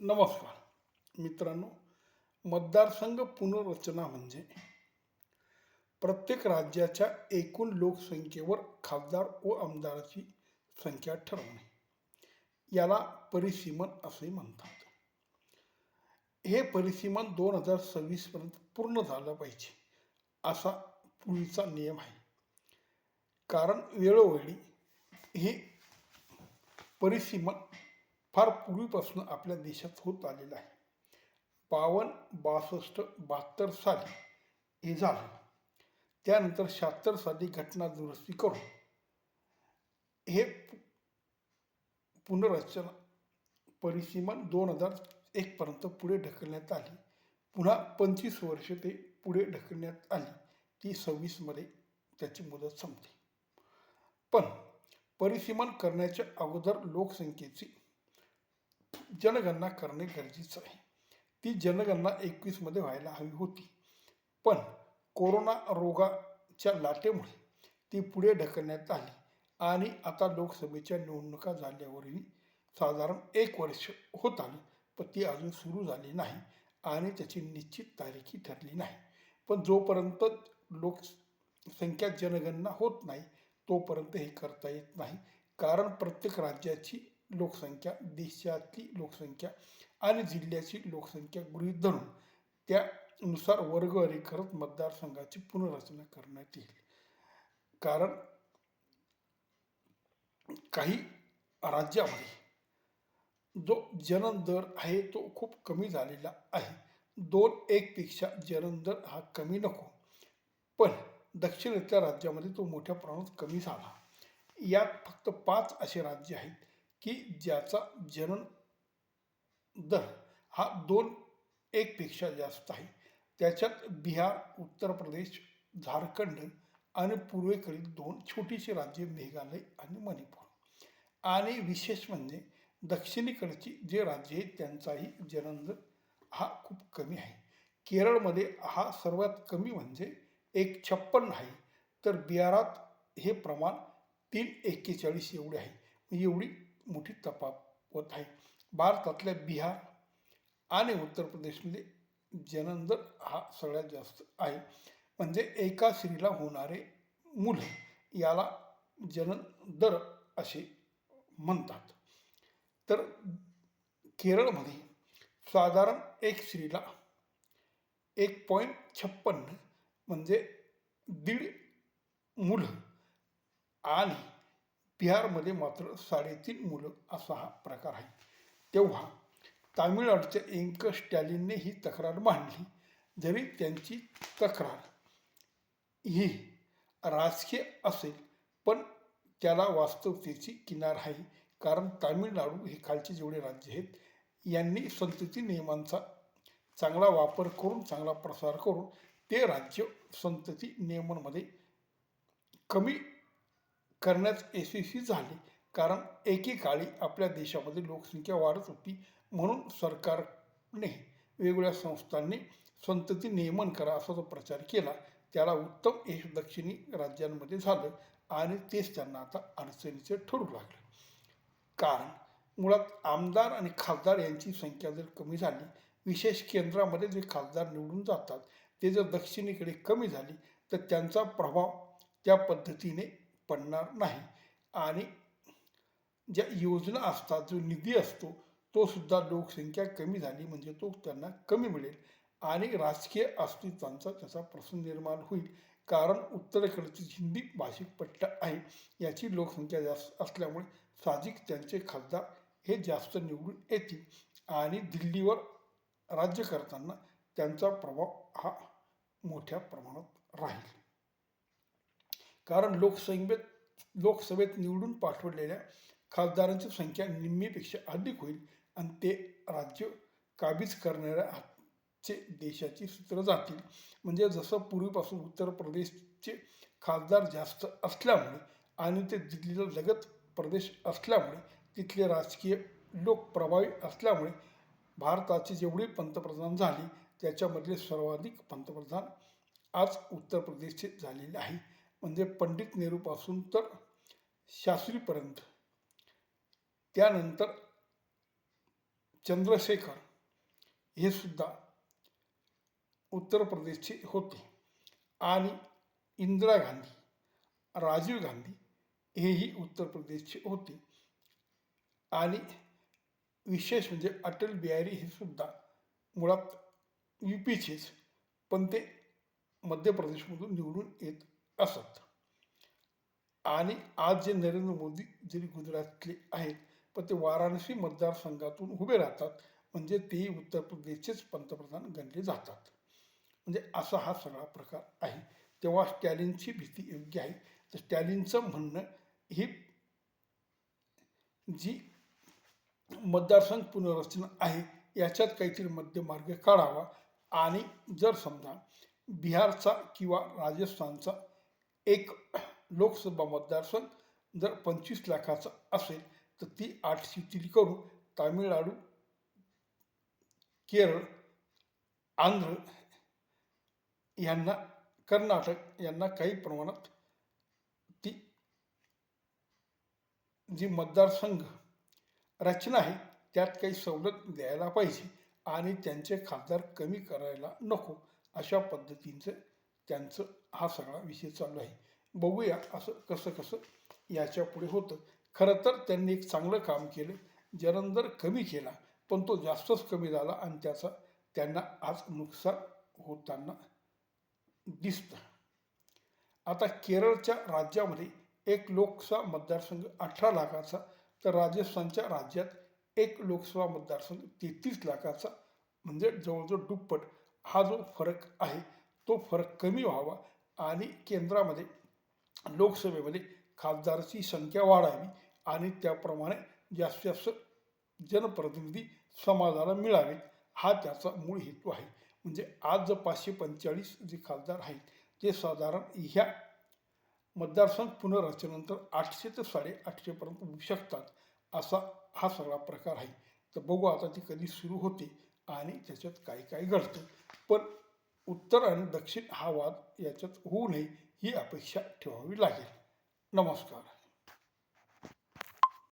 नमस्कार. मित्रांनो मतदारसंघ पुनर्रचना म्हणजे प्रत्येक राज्याच्या एकूण लोकसंख्येवर खासदार व आमदाराची संख्या ठरवणे. याला परिसीमन असे म्हणतात. हे परिसीमन दोन हजार सव्वीसपर्यंत पूर्ण झालं पाहिजे असा पूर्वीचा नियम आहे. कारण वेळोवेळी हे परिसीमन फार पूर्वीपासून आपल्या देशात होत आलेलं आहे. बावन्न बासष्ट बहात्तर साली हे झालं. त्यानंतर शहात्तर साली घटना दुरुस्ती करून हे पु- पुनर्रचना परिसीमन दोन हजार एकपर्यंत पुढे ढकलण्यात आली. पुन्हा पंचवीस वर्ष ते पुढे ढकलण्यात आली. ती सव्वीसमध्ये त्याची मुदत संपली. पण परिसीमन करण्याच्या अगोदर लोकसंख्येची जनगणना करणे गरजेचं आहे. ती जनगणना एकवीसमध्ये व्हायला हवी होती. पण कोरोना रोगाच्या लाटेमुळे ती पुढे ढकलण्यात आली आणि आता लोकसभेच्या निवडणुका झाल्यावरही साधारण एक वर्ष होत आलं पण ती अजून सुरू झाली नाही आणि त्याची निश्चित तारीखही ठरली नाही. पण जोपर्यंत लोकसंख्या जनगणना होत नाही तोपर्यंत हे करता येत नाही. कारण प्रत्येक राज्याची लोकसंख्या देशातली लोकसंख्या आणि जिल्ह्याची लोकसंख्या गृहीत धरून त्यानुसार वर्ग करत मतदारसंघाची पुनर्रचना करण्यात येईल. कारण काही राज्यामध्ये जो जनन दर आहे तो खूप कमी झालेला आहे. दोन एकपेक्षा जनदर हा कमी नको. पण दक्षिणेतल्या राज्यामध्ये तो मोठ्या प्रमाणात कमी झाला. यात फक्त पाच असे राज्य आहेत. की ज्याचा जनन दर हा दोन एकपेक्षा जास्त आहे. त्याच्यात बिहार उत्तर प्रदेश झारखंड आणि पूर्वेकडील दोन छोटीशी राज्ये मेघालय आणि मणिपूर. आणि विशेष म्हणजे दक्षिणेकडची जे राज्य आहेत त्यांचाही जननदर हा खूप कमी आहे. केरळमध्ये हा सर्वात कमी म्हणजे एक छप्पन्न आहे. तर बिहारात हे प्रमाण तीन एक्केचाळीस एवढे आहे. म्हणजे एवढी मोठी तफावत आहे. भारतातल्या बिहार आणि उत्तर प्रदेशमध्ये जनंदर हा सगळ्यात जास्त आहे. म्हणजे एका स्त्रीला होणारे मुलं याला जनन दर असे म्हणतात. तर केरळमध्ये साधारण एक स्त्रीला एक पॉईंट छप्पन्न म्हणजे दीड मुलं आणि बिहारमध्ये मात्र साडेतीन मुलं असा हा प्रकार आहे. तेव्हा तामिळनाडूच्या एंक स्टॅलिनने ही तक्रार मांडली. जरी त्यांची तक्रार ही राजकीय असेल पण त्याला वास्तवतेची किनार आहे. कारण तामिळनाडू हे खालचे जेवढे राज्य आहेत यांनी संतती नियमांचा चांगला वापर करून चांगला प्रसार करून ते राज्य संतती नियमांमध्ये कमी करण्यात यशस्वी झाले. कारण एकेकाळी आपल्या देशामध्ये लोकसंख्या वाढत होती. म्हणून सरकारने वेगवेगळ्या संस्थांनी संतती नियमन करा असा जो प्रचार केला त्याला उत्तम यश दक्षिणी राज्यांमध्ये झालं आणि तेच त्यांना आता अडचणीचे ठरू लागलं. कारण मुळात आमदार आणि खासदार यांची संख्या जर कमी झाली विशेष केंद्रामध्ये जे खासदार निवडून जातात ते जर दक्षिणेकडे कमी झाली तर त्यांचा प्रभाव त्या पद्धतीने पडणार नाही. आणि ज्या योजना असतात जो निधी असतो तो सुद्धा लोकसंख्या कमी झाली म्हणजे तो त्यांना कमी मिळेल. आणि राजकीय अस्तित्वांचा त्याचा प्रश्न निर्माण होईल. कारण उत्तरेकडची हिंदी भाषिक पट्टा आहे याची लोकसंख्या जास्त असल्यामुळे साहजिक त्यांचे खासदार हे जास्त निवडून येतील. आणि दिल्लीवर राज्य करताना त्यांचा प्रभाव हा मोठ्या प्रमाणात राहील. कारण लोकसंख्येत लोकसभेत निवडून पाठवलेल्या खासदारांची संख्या निम्मेपेक्षा अधिक होईल आणि ते राज्य काबीज करणाऱ्या हातचे देशाची सूत्र जातील. म्हणजे जसं पूर्वीपासून उत्तर प्रदेशचे खासदार जास्त असल्यामुळे आणि ते दिल्लीला लगत प्रदेश असल्यामुळे तिथले राजकीय लोक प्रभावी असल्यामुळे भारताचे जेवढे पंतप्रधान झाले त्याच्यामधले सर्वाधिक पंतप्रधान आज उत्तर प्रदेशचे झालेले आहे म्हणजे पंडित नेहरूपासून तर शास्त्रीपर्यंत. त्यानंतर चंद्रशेखर हे सुद्धा उत्तर प्रदेशचे होते. आणि इंदिरा गांधी राजीव गांधी हेही उत्तर प्रदेशचे होते. आणि विशेष म्हणजे अटल बिहारी हे सुद्धा मुळात यू पीचेच पण ते मध्य प्रदेशमधून निवडून येत असत. आणि आज जे नरेंद्र मोदी जरी गुजरातले आहेत पण ते वाराणसी मतदारसंघातून उभे राहतात म्हणजे तेही उत्तर प्रदेशचेच पंतप्रधान गणले जातात. म्हणजे असा हा सगळा प्रकार आहे. तेव्हा स्टॅलिनची भीती योग्य आहे. तर स्टॅलिनचं म्हणणं ही जी मतदारसंघ पुनर्रचना आहे याच्यात काहीतरी मध्यमार्ग काढावा. आणि जर समजा बिहारचा किंवा राजस्थानचा एक लोकसभा मतदारसंघ जर पंचवीस लाखाचा असेल तर ती आठ शिथिल करून तामिळनाडू केरळ आंध्र यांना कर्नाटक यांना काही प्रमाणात ती जी मतदारसंघ रचना आहे त्यात काही सवलत द्यायला पाहिजे आणि त्यांचे खासदार कमी करायला नको अशा पद्धतीचं त्यांचं हा सगळा विषय चालू आहे. बघूया असं कसं कसं याच्यापुढे होतं. खरं तर त्यांनी एक चांगलं काम केलं. जलंधर कमी केला पण तो जास्तच कमी झाला आणि त्याचा त्यांना आज नुकसान होताना दिसतं. आता केरळच्या राज्यामध्ये एक लोकसभा मतदारसंघ अठरा लाखाचा तर राजस्थानच्या राज्यात एक लोकसभा मतदारसंघ तेहतीस लाखाचा. म्हणजे जवळजवळ दुप्पट हा जो फरक आहे तो फरक कमी व्हावा आणि केंद्रामध्ये लोकसभेमध्ये खासदाराची संख्या वाढावी आणि त्याप्रमाणे जास्तीत जास्त जनप्रतिनिधी समाजाला मिळावेत हा त्याचा मूळ हेतू आहे. म्हणजे आज जर पाचशे पंचेचाळीस जे खासदार आहेत ते साधारण ह्या मतदारसंघ पुनर्रचनेनंतर आठशे ते साडेआठशेपर्यंत होऊ शकतात असा हा सगळा प्रकार आहे. तर बघू आता ती कधी सुरू होते आणि त्याच्यात काय काय घडतं. पण उत्तर आणि दक्षिण हा वाद याच्यात होऊ नये ही अपेक्षा ठेवावी लागेल. नमस्कार.